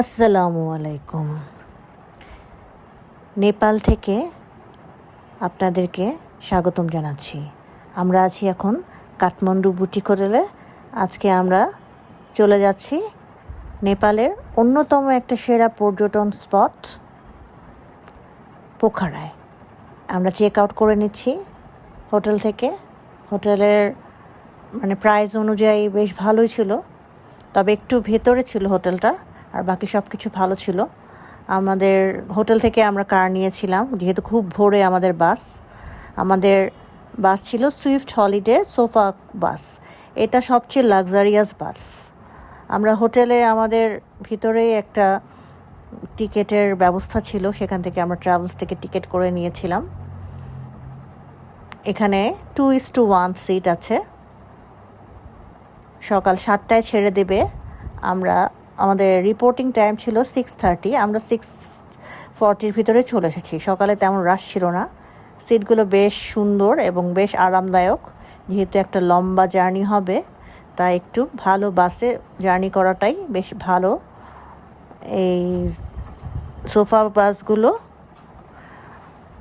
আসসালামু আলাইকুম। নেপাল থেকে আপনাদেরকে স্বাগতম জানাচ্ছি। আমরা আছি এখন কাঠমান্ডু বুটি হোটেলে আজকে আমরা চলে যাচ্ছি নেপালের অন্যতম একটা সেরা পর্যটন স্পট, পোখারায়। আমরা চেক আউট করে নিচ্ছি হোটেল থেকে। হোটেলের মানে প্রাইস অনুযায়ী বেশ ভালোই ছিল, তবে একটু ভেতরে ছিল হোটেলটা। আর বাকি সব কিছু ভালো ছিল। আমাদের হোটেল থেকে আমরা কার নিয়েছিলাম, যেহেতু খুব ভোরে আমাদের বাস। আমাদের বাস ছিল সুইফট হলিডে সোফা বাস। এটা সবচেয়ে লাক্সারিয়াস বাস। আমরা হোটেলে আমাদের ভিতরেই একটা টিকেটের ব্যবস্থা ছিল, সেখান থেকে আমরা ট্রাভেলস থেকে টিকিট করে নিয়েছিলাম। এখানে two is to one seat আছে। সকাল সাতটায় ছেড়ে দেবে। আমরা আমাদের রিপোর্টিং টাইম ছিল সিক্স থার্টি আমরা সিক্স ফর্টির ভিতরে চলে এসেছি। সকালে তেমন রাশ ছিল না। সিটগুলো বেশ সুন্দর এবং বেশ আরামদায়ক। যেহেতু একটা লম্বা জার্নি হবে, তাই একটু ভালো বাসে জার্নি করাটাই বেশ ভালো। এই সোফা বাসগুলো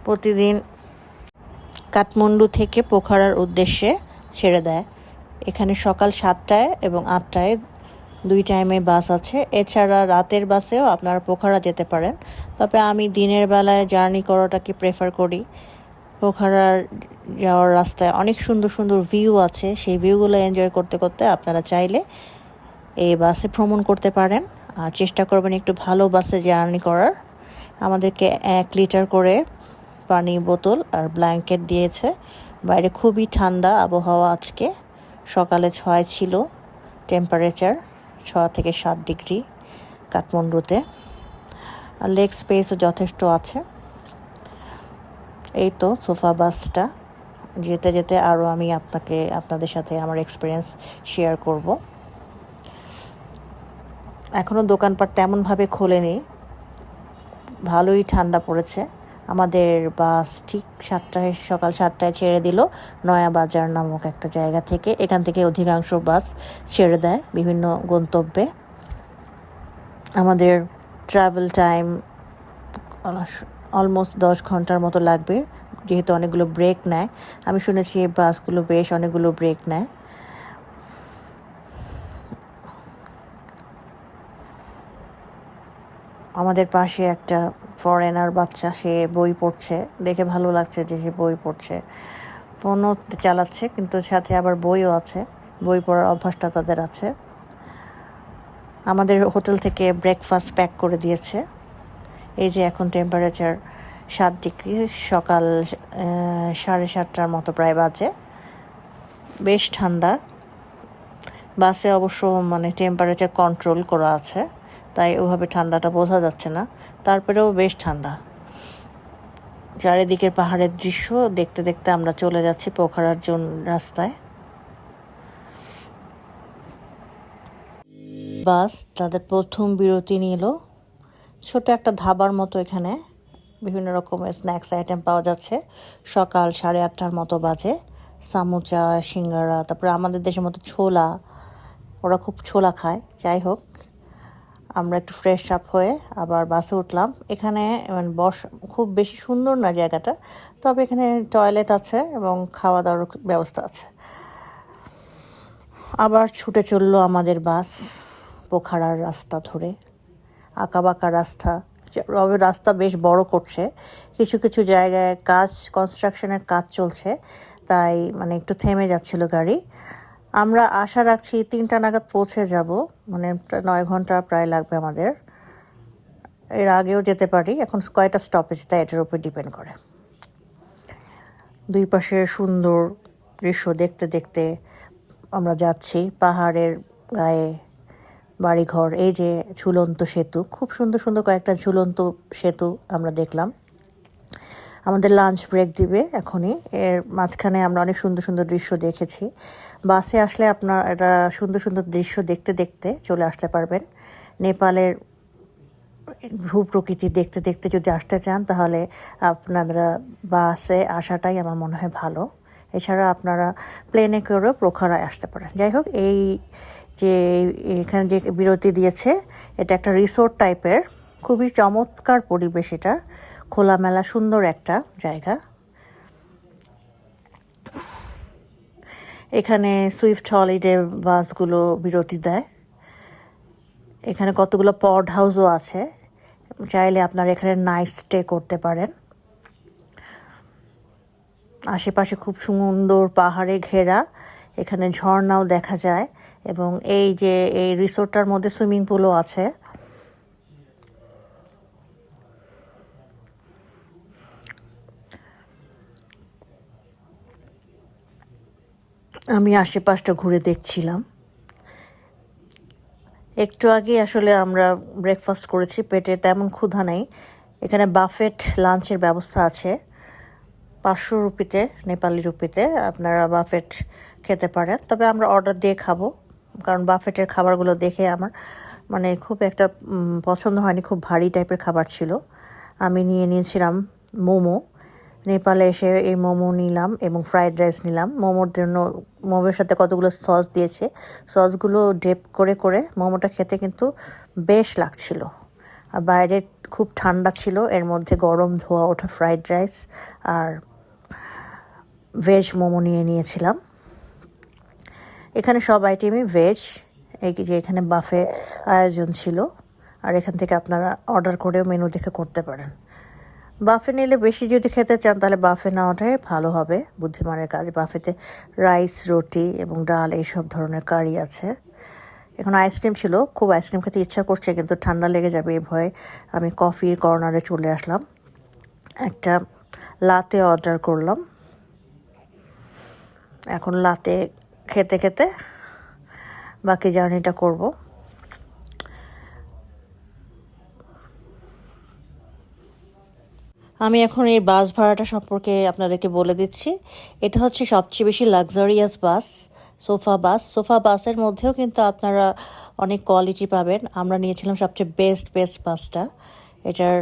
প্রতিদিন কাঠমান্ডু থেকে পোখারার উদ্দেশ্যে ছেড়ে দেয়। এখানে সকাল সাতটায় এবং আটটায় দুই টাইমে বাস আছে। এছাড়া রাতের বাসেও আপনারা পোখারা যেতে পারেন। তবে আমি দিনের বেলায় জার্নি করাটাকে প্রেফার করি। পোখারার যাওয়ার রাস্তায় অনেক সুন্দর সুন্দর ভিউ আছে। সেই ভিউগুলো এনজয় করতে করতে আপনারা চাইলে এই বাসে ভ্রমণ করতে পারেন। আর চেষ্টা করবেন একটু ভালো বাসে জার্নি করার। আমাদেরকে এক লিটার করে পানি বোতল আর ব্ল্যাঙ্কেট দিয়েছে। বাইরে খুবই ঠান্ডা আবহাওয়া আজকে। সকালে ছয় ছিল টেম্পারেচার ছ থেকে সাত ডিগ্রি কাঠমান্ডুতে। আর লেগ স্পেসও যথেষ্ট আছে। এই তো সোফা বাসটা। যেতে যেতে আরও আমি আপনাকে, আপনাদের সাথে আমার এক্সপিরিয়েন্স শেয়ার করব। এখনও দোকানপাট তেমনভাবে খোলেনি। ভালোই ঠান্ডা পড়েছে। আমাদের বাস ঠিক সাতটায়, সকাল সাতটায় ছেড়ে দিল। নয়া বাজার নামক একটা জায়গা থেকে এখান থেকে অধিকাংশ বাস ছেড়ে দেয় বিভিন্ন গন্তব্যে। আমাদের ট্রাভেল টাইম অলমোস্ট দশ ঘণ্টার মতো লাগবে। যেহেতু অনেকগুলো ব্রেক নেয়। আমি শুনেছি বাসগুলো বেশ অনেকগুলো ব্রেক নেয়। আমাদের পাশে একটা ফরেনার বাচ্চা, সে বই পড়ছে। দেখে ভালো লাগছে যে সে বই পড়ছে। ফোনও চালাচ্ছে, কিন্তু সাথে আবার বইও আছে। বই পড়ার অভ্যাসটা তাদের আছে। আমাদের হোটেল থেকে ব্রেকফাস্ট প্যাক করে দিয়েছে। এই যে এখন টেম্পারেচার সাত ডিগ্রি সকাল সাড়ে সাতটার মতো প্রায় বাজে। বেশ ঠান্ডা। বাসে অবশ্য মানে টেম্পারেচার কন্ট্রোল করা আছে। তাই ওভাবে ঠান্ডাটা বোঝা যাচ্ছে না। তারপরেও বেশ ঠান্ডা। চারিদিকের পাহাড়ের দৃশ্য দেখতে দেখতে আমরা চলে যাচ্ছি পোখরার জন্য রাস্তায়। বাস তাদের প্রথম বিরতি নিল। ছোট একটা ধাবার মতো এখানে। বিভিন্ন রকমের স্ন্যাক্স আইটেম পাওয়া যাচ্ছে। সকাল সাড়ে আটটার মতো বাজে। সামুচা, সিঙ্গারা, তারপরে আমাদের দেশের মতো ছোলা। ওরা খুব ছোলা খায়। যাই হোক আমরা একটু ফ্রেশ আপ হয়ে আবার বাসে উঠলাম। এখানে মানে বস, খুব বেশি সুন্দর না জায়গাটা, তবে এখানে টয়লেট আছে এবং খাওয়া দাওয়ার ব্যবস্থা আছে। আবার ছুটে চলল আমাদের বাস, পোখারার রাস্তা ধরে। আঁকাবাঁকা রাস্তা রবে রাস্তা বেশ বড় করছে। কিছু কিছু জায়গায় কাজ কনস্ট্রাকশনের কাজ চলছে, তাই মানে একটু থেমে যাচ্ছিল গাড়ি। আমরা আশা রাখছি তিনটা নাগাদ পৌঁছে যাব। মানে নয় ঘণ্টা প্রায় লাগবে আমাদের। এর আগেও যেতে পারি। এখন কয়টা স্টপেজ তাই এটার উপর ডিপেন্ড করে। দুই পাশে সুন্দর দৃশ্য দেখতে দেখতে আমরা যাচ্ছি। পাহাড়ের গায়ে বাড়িঘর, এই যে ঝুলন্ত সেতু। খুব সুন্দর সুন্দর কয়েকটা ঝুলন্ত সেতু আমরা দেখলাম। আমাদের লাঞ্চ ব্রেক দিবে এখনই। এর মাঝখানে আমরা অনেক সুন্দর সুন্দর দৃশ্য দেখেছি। বাসে আসলে আপনার এটা সুন্দর সুন্দর দৃশ্য দেখতে দেখতে চলে আসতে পারবেন। নেপালের ভূ প্রকৃতি দেখতে দেখতে যদি আসতে চান, তাহলে আপনারা বাসে আসাটাই আমার মনে হয় ভালো। এছাড়া আপনারা প্লেনে করেও প্রখারায় আসতে পারেন। যাই হোক, এই যে এখানে যে বিরতি দিয়েছে, এটা একটা রিসোর্ট টাইপের। খুবই চমৎকার পরিবেশ এটা। খোলামেলা, সুন্দর একটা জায়গা। এখানে সুইফট হলিডে বাসগুলো বিরতি দেয়। এখানে কতগুলো পড হাউসও আছে। চাইলে আপনারা এখানে নাইট স্টে করতে পারেন। আশেপাশে খুব সুন্দর পাহাড়ে ঘেরা। এখানে ঝর্ণাও দেখা যায় এবং এই যে এই রিসোর্টটার মধ্যে সুইমিং পুলও আছে। আমি আশেপাশটা ঘুরে দেখছিলাম। একটু আগে আসলে আমরা ব্রেকফাস্ট করেছি, পেটে তেমন ক্ষুধা নেই। এখানে বাফেট লাঞ্চের ব্যবস্থা আছে। পাঁচশো রুপিতে, নেপালি রুপিতে আপনারা বাফেট খেতে পারেন। তবে আমরা অর্ডার দিয়ে খাব, কারণ বাফেটের খাবারগুলো দেখে আমার মানে খুব একটা পছন্দ হয়নি, খুব ভারী টাইপের খাবার ছিল। আমি নিয়ে নিয়েছিলাম মোমো। নেপালে এসে এই মোমো নিলাম এবং ফ্রাইড রাইস নিলাম। মোমোর জন্য, মোমোর সাথে কতগুলো সস দিয়েছে। সসগুলো ডেপ করে করে মোমোটা খেতে কিন্তু বেশ লাগছিল। আর বাইরে খুব ঠান্ডা ছিল, এর মধ্যে গরম ধোয়া ওঠা ফ্রাইড রাইস আর ভেজ মোমো নিয়ে নিয়েছিলাম। এখানে সব আইটেমই ভেজ এই যে এখানে বাফে আয়োজন ছিল। আর এখান থেকে আপনারা অর্ডার করেও মেনু দেখে করতে পারেন। বাফে নিলে বেশি যদি খেতে চান, তাহলে বাফে নেওয়াটাই ভালো হবে। বুদ্ধিমানের কাজ, বাফেতে রাইস, রুটি এবং ডাল এইসব ধরনের কারি আছে। এখন আইসক্রিম ছিল, খুব আইসক্রিম খেতে ইচ্ছা করছে, কিন্তু ঠান্ডা লেগে যাবে এই ভয়ে। আমি কফির কর্নারে চলে আসলাম। একটা লাতে অর্ডার করলাম। এখন লাতে খেতে খেতে বাকি জার্নিটা করব। আমি এখন এই বাস ভাড়াটা সম্পর্কে আপনাদেরকে বলে দিচ্ছি। এটা হচ্ছে সবচেয়ে বেশি luxurious bus, sofa bus. Sofa বাসের মধ্যেও কিন্তু আপনারা অনেক কোয়ালিটি পাবেন। আমরা নিয়েছিলাম সবচেয়ে বেস্ট বেস্ট বাসটা। এটার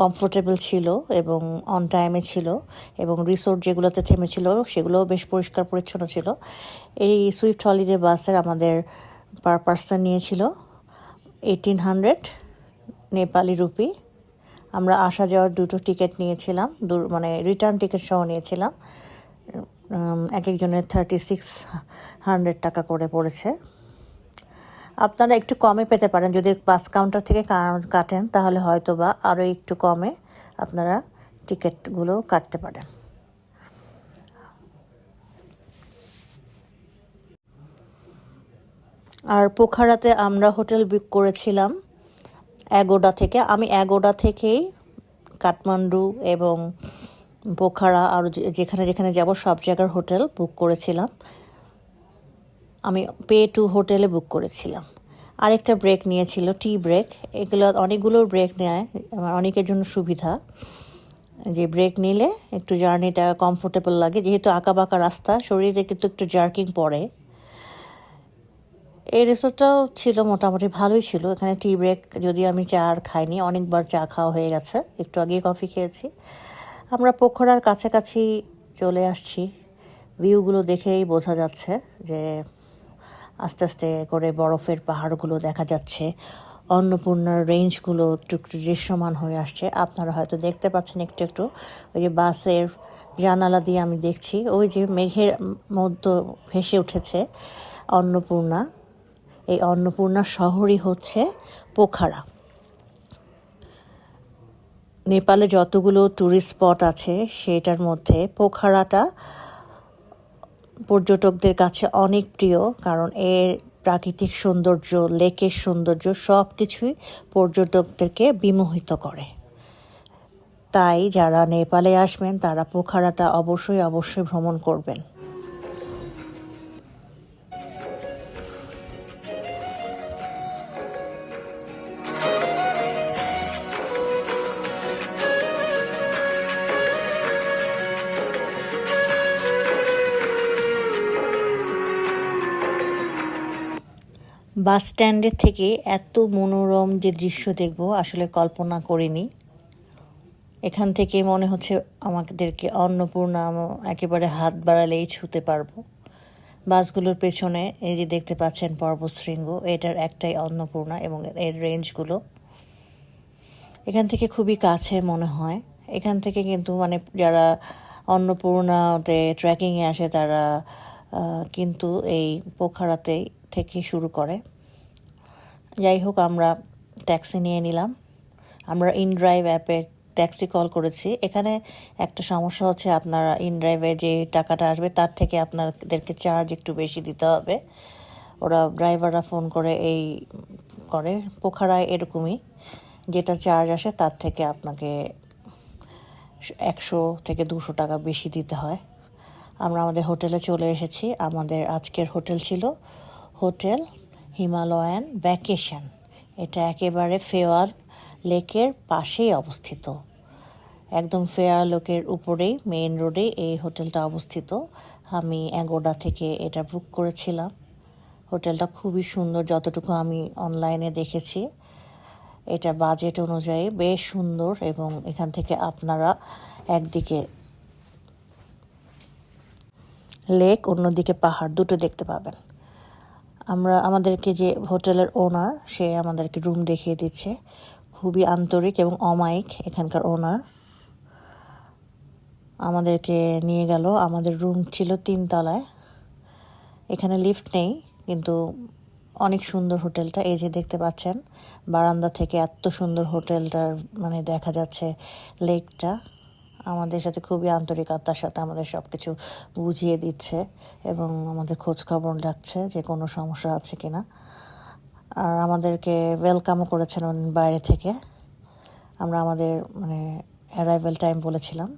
কমফোর্টেবল ছিল এবং অন টাইমে ছিল এবং রিসোর্ট যেগুলোতে থেমেছিল সেগুলোও বেশ পরিষ্কার পরিচ্ছন্ন ছিল। এই সুইফট হলিডে বাসের আমাদের পার পার্সন নিয়েছিল এইটিন হান্ড্রেড নেপালি রুপি আমরা আসা যাওয়ার দুটো টিকিট নিয়েছিলাম, দু- মানে রিটার্ন টিকিট সহ নিয়েছিলাম। এক একজনের থার্টি সিক্স হান্ড্রেড টাকা করে পড়েছে। আপনারা একটু কমে পেতে পারেন, যদি বাস কাউন্টার থেকে কাটেন, তাহলে হয়তো বা আরও একটু কমে আপনারা টিকিটগুলো কাটতে পারেন। আর পোখারাতে আমরা হোটেল বুক করেছিলাম। এগোডা থেকে, আমি এগোডা থেকেই কাঠমান্ডু এবং পোখারা আর যেখানে যেখানে যাব, সব জায়গার হোটেল বুক করেছিলাম। আমি পে টু হোটেলে বুক করেছিলাম। আরেকটা ব্রেক নিয়েছিল, টি ব্রেক। এগুলো অনেকগুলো ব্রেক নেয়, আমার অনেকের জন্য সুবিধা। যে ব্রেক নিলে একটু জার্নিটা কমফোর্টেবল লাগে, যেহেতু আঁকা বাঁকা রাস্তা, শরীরে কিন্তু একটু জার্কিং পড়ে। এই রিসোর্টটাও ছিল মোটামুটি ভালোই ছিল। এখানে টি ব্রেক যদি আমি চা আর খাইনি, অনেকবার চা খাওয়া হয়ে গেছে। একটু আগে কফি খেয়েছি। আমরা পোখরার কাছাকাছি চলে আসছি। ভিউগুলো দেখেই বোঝা যাচ্ছে যে আস্তে আস্তে করে বরফের পাহাড়গুলো দেখা যাচ্ছে। অন্নপূর্ণার রেঞ্জগুলো একটু একটু দৃশ্যমান হয়ে আসছে। আপনারা হয়তো দেখতে পাচ্ছেন একটু একটু। ওই যে বাসের জানালা দিয়ে আমি দেখছি। ওই যে মেঘের মধ্যে ভেসে উঠেছে অন্নপূর্ণা। এই অন্নপূর্ণা শহরই হচ্ছে পোখারা। নেপালে যতগুলো ট্যুরিস্ট স্পট আছে, সেটার মধ্যে পোখারাটা পর্যটকদের কাছে অনেক প্রিয়, কারণ এর প্রাকৃতিক সৌন্দর্য, লেকের সৌন্দর্য সব কিছুই পর্যটকদেরকে বিমোহিত করে। তাই যারা নেপালে আসবেন, তারা পোখারাটা অবশ্যই অবশ্যই ভ্রমণ করবেন। বাস স্ট্যান্ডের থেকে এত মনোরম যে দৃশ্য দেখব, আসলে কল্পনা করিনি। এখান থেকে মনে হচ্ছে আমাদেরকে অন্নপূর্ণা একেবারে হাত বাড়ালেই ছুতে পারব। বাসগুলোর পেছনে এই যে দেখতে পাচ্ছেন পর্বতশৃঙ্গ এটার একটাই অন্নপূর্ণা এবং এর রেঞ্জগুলো। এখান থেকে খুবই কাছে মনে হয়। এখান থেকে কিন্তু মানে যারা অন্নপূর্ণাতে ট্রেকিংয়ে আসে, তারা কিন্তু এই পোখারাতেই থেকে শুরু করে। যাই হোক, আমরা ট্যাক্সি নিয়ে নিলাম। আমরা ইনড্রাইভ অ্যাপে ট্যাক্সি কল করেছি। এখানে একটা সমস্যা হচ্ছে, আপনারা ইনড্রাইভে যে টাকাটা আসবে, তার থেকে আপনাদেরকে চার্জ একটু বেশি দিতে হবে। ওরা ড্রাইভাররা ফোন করে এই করে, পোখারায় এরকমই যেটা চার্জ আসে, তার থেকে আপনাকে একশো থেকে দুশো টাকা বেশি দিতে হয়। আমরা আমাদের হোটেলে চলে এসেছি। আমাদের আজকের হোটেল ছিল হোটেল হিমালয়ান ভ্যাকেশন। এটা একেবারে ফেওয়ার লেকের পাশেই অবস্থিত। একদম ফেয়ার লেকের উপরেই, মেইন রোডে এই হোটেলটা অবস্থিত। আমি এগোডা থেকে এটা বুক করেছিলাম। হোটেলটা খুবই সুন্দর, যতটুকু আমি অনলাইনে দেখেছি। এটা বাজেট অনুযায়ী বেশ সুন্দর এবং এখান থেকে আপনারা একদিকে লেক, অন্যদিকে পাহাড়, দুটো দেখতে পাবেন। আমরা, আমাদেরকে যে হোটেলের ওনার, সে আমাদেরকে রুম দেখিয়ে দিচ্ছে। খুবই আন্তরিক এবং অমায়িক এখানকার ওনার। আমাদেরকে নিয়ে গেল। আমাদের রুম ছিল তিনতলায় এখানে লিফট নেই, কিন্তু অনেক সুন্দর হোটেলটা। এই যে দেখতে পাচ্ছেন, বারান্দা থেকে এত সুন্দর হোটেলটার মানে দেখা যাচ্ছে লেকটা। আমাদের সাথে খুবই আন্তরিকতার সাথে আমাদের সব কিছু বুঝিয়ে দিচ্ছে এবং আমাদের খোঁজ খবর রাখছে যে কোনো সমস্যা আছে কি না আর আমাদেরকে ওয়েলকামও করেছেন বাইরে থেকে। আমরা আমাদের মানে অ্যারাইভেল টাইম বলেছিলাম।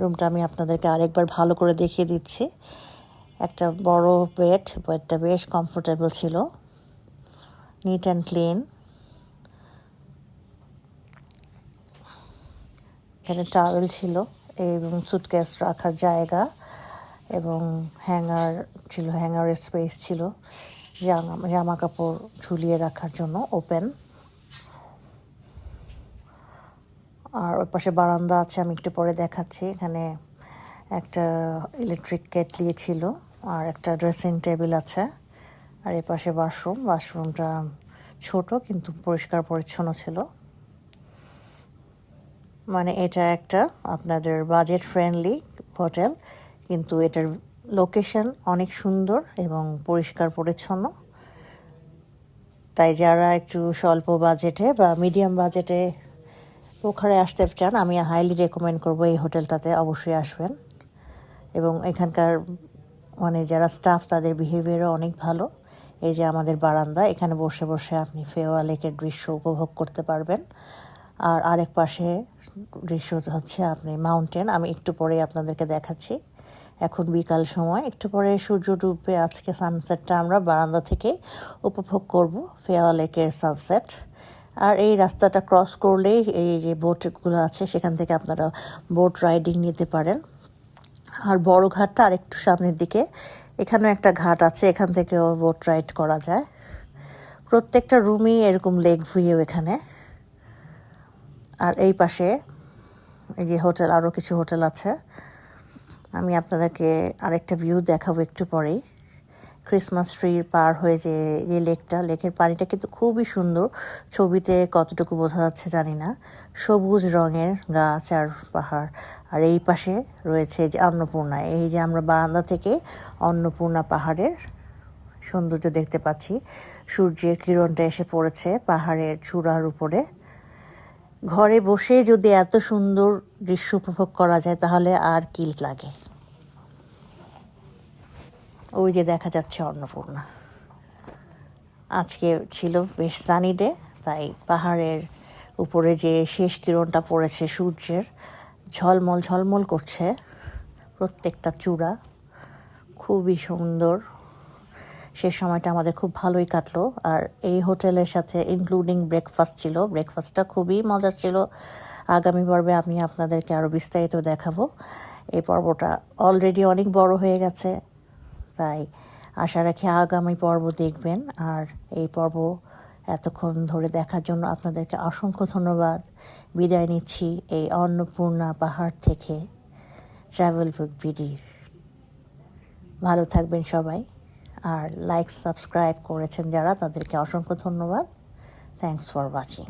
রুমটা আমি আপনাদেরকে আরেকবার ভালো করে দেখিয়ে দিচ্ছি। একটা বড় বেড বেডটা বেশ কমফোর্টেবল ছিল। নিট অ্যান্ড ক্লিন এখানে টাওয়েল ছিল এবং সুটকেস রাখার জায়গা এবং হ্যাঙ্গার ছিল হ্যাঙ্গারের স্পেস ছিল, জামা জামা কাপড় ঝুলিয়ে রাখার জন্য ওপেন আর ওই পাশে বারান্দা আছে, আমি একটু পরে দেখাচ্ছি। এখানে একটা ইলেকট্রিক কেটলি ছিল আর একটা ড্রেসিং টেবিল আছে। আর এ পাশে বাথরুম বাথরুমটা ছোট কিন্তু পরিষ্কার পরিচ্ছন্ন ছিল। মানে এটা একটা আপনাদের বাজেট ফ্রেন্ডলি হোটেল কিন্তু এটার লোকেশন অনেক সুন্দর এবং পরিষ্কার পরিচ্ছন্ন। তাই যারা একটু স্বল্প বাজেটে বা মিডিয়াম বাজেটে পোখারে আসতে চান, আমি হাইলি রেকমেন্ড করব এই হোটেলটাতে অবশ্যই আসবেন। এবং এখানকার মানে যারা স্টাফ তাদের বিহেভিয়ারও অনেক ভালো। এই যে আমাদের বারান্দা, এখানে বসে বসে আপনি ফেওয়া লেকের দৃশ্য উপভোগ করতে পারবেন। আর আরেক পাশে দৃশ্য হচ্ছে আপনি মাউন্টেন আমি একটু পরে আপনাদেরকে দেখাচ্ছি। এখন বিকাল সময়। একটু পরে সূর্য ডুববে আজকে সানসেটটা আমরা বারান্দা থেকে উপভোগ করব ফেওয়া লেকের সানসেট আর এই রাস্তাটা ক্রস করলেই এই যে বোটগুলো আছে, সেখান থেকে আপনারা বোট রাইডিং নিতে পারেন। আর বড় ঘাটটা আরেকটু সামনের দিকে। এখানেও একটা ঘাট আছে, এখান থেকেও বোট রাইড করা যায়। প্রত্যেকটা রুমই এরকম লেক ভিউ এখানে। আর এই পাশে এই যে হোটেল আরও কিছু হোটেল আছে। আমি আপনাদেরকে আরেকটা ভিউ দেখাবো একটু পরেই। ক্রিসমাস ট্রির পার হয়ে যে যে লেকটা লেকের পানিটা কিন্তু খুবই সুন্দর। ছবিতে কতটুকু বোঝা যাচ্ছে জানি না। সবুজ রঙের গাছ আর পাহাড়। আর এই পাশে রয়েছে যে অন্নপূর্ণা। এই যে আমরা বারান্দা থেকে অন্নপূর্ণা পাহাড়ের সৌন্দর্য দেখতে পাচ্ছি। সূর্যের কিরণটা এসে পড়েছে পাহাড়ের চূড়ার উপরে। ঘরে বসে যদি এত সুন্দর দৃশ্য উপভোগ করা যায়, তাহলে আর কি লাগে। ওই যে দেখা যাচ্ছে অন্নপূর্ণা। আজকে ছিল বেশ সানি ডে, তাই পাহাড়ের উপরে যে শেষ কিরণটা পড়েছে সূর্যের, ঝলমল ঝলমল করছে প্রত্যেকটা চূড়া। খুবই সুন্দর। সে সময়টা আমাদের খুব ভালোই কাটলো। আর এই হোটেলের সাথে ইনক্লুডিং ব্রেকফাস্ট ছিল। ব্রেকফাস্টটা খুবই মজার ছিল। আগামী পর্বে আমি আপনাদেরকে আরও বিস্তারিত দেখাবো। এই পর্বটা অলরেডি অনেক বড় হয়ে গেছে। তাই আশা রাখি আগামী পর্ব দেখবেন। আর এই পর্ব এতক্ষণ ধরে দেখার জন্য আপনাদেরকে অসংখ্য ধন্যবাদ। বিদায় নিচ্ছি এই অন্নপূর্ণা পাহাড় থেকে ট্রাভেল বুক বিডির ভালো থাকবেন সবাই। আর লাইক সাবস্ক্রাইব করেছেন যারা তাদেরকে অসংখ্য ধন্যবাদ। Thanks for watching